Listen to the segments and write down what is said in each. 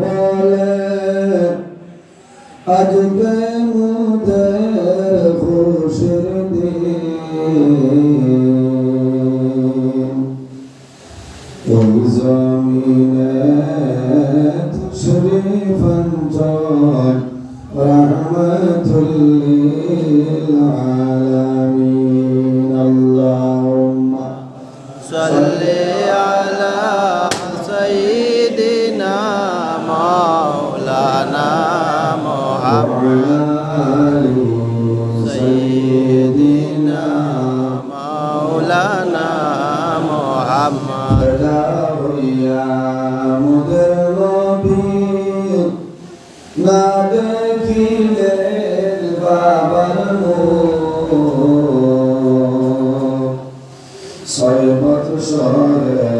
বলে আজকে মুদের খুশির দিন এই জমিনে শরীফ অঞ্চল রহমতুল্লিল আলামিন ছয় বৎসরের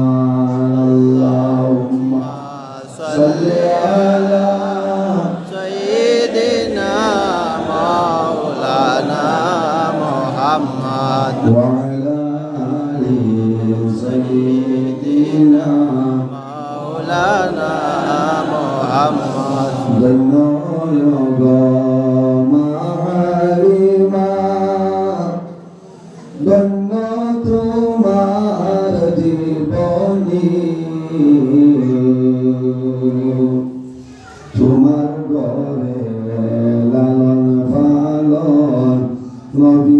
محمد وعلى آل سيدنا مولانا محمد ধন্য যোগ মারিমা ধন্য তোমার জীবনী তোমার ঘরে লালন পালন নবী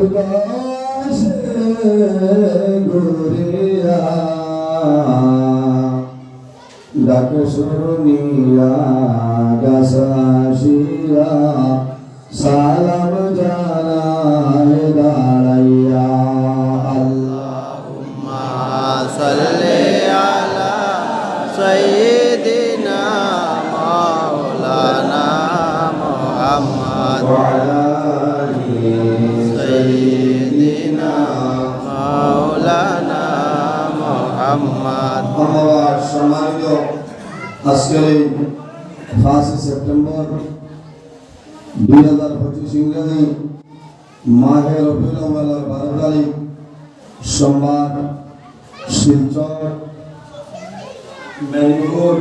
পাশে ঘুরিয়া ডাক শুনিয়া গাছিয়া সালাম জানায় দাঁড়াইয়া আল্লাহুম্মা সাল্লি আলা সাইয়্যিদিনা মাওলানা মুহাম্মদ ওয়া আলা سيدنا مولانا محمد আমার সম্মানিত আজকের এই পাঁচই সেপ্টেম্বর দুই হাজার পঁচিশ ইংরেজি মাহের অভিনমেলার বারো তারিখ সোমবার শিলচর মেদিনীপুর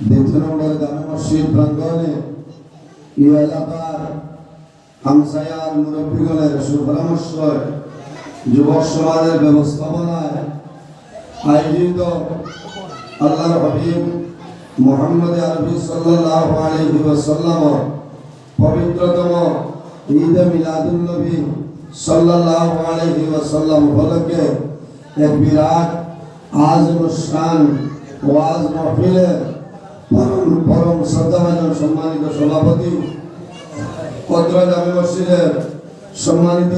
দ্বিতীয় নম্বর জামে মসজিদ প্রাঙ্গনে এই এলাকার হামসায়ার মুরব্বীগণের সুপরামর্শ যুবক সমাজের ব্যবস্থাপনায় আয়োজিত আল্লাহর হাবিব মোহাম্মদ আরবি ওয়াসাল্লাম পবিত্রতম ঈদ মিলাদুন নবী সাল্লাল্লাহু আলাইহি ওয়াসাল্লাম উপলক্ষে এক বিরাট আজ অনুষ্ঠান ওয়াজ মাহফিলের পরম পরম শ্রদ্ধাভাজন সম্মানিত সভাপতি কদরা জামে মসজিদের সম্মানিত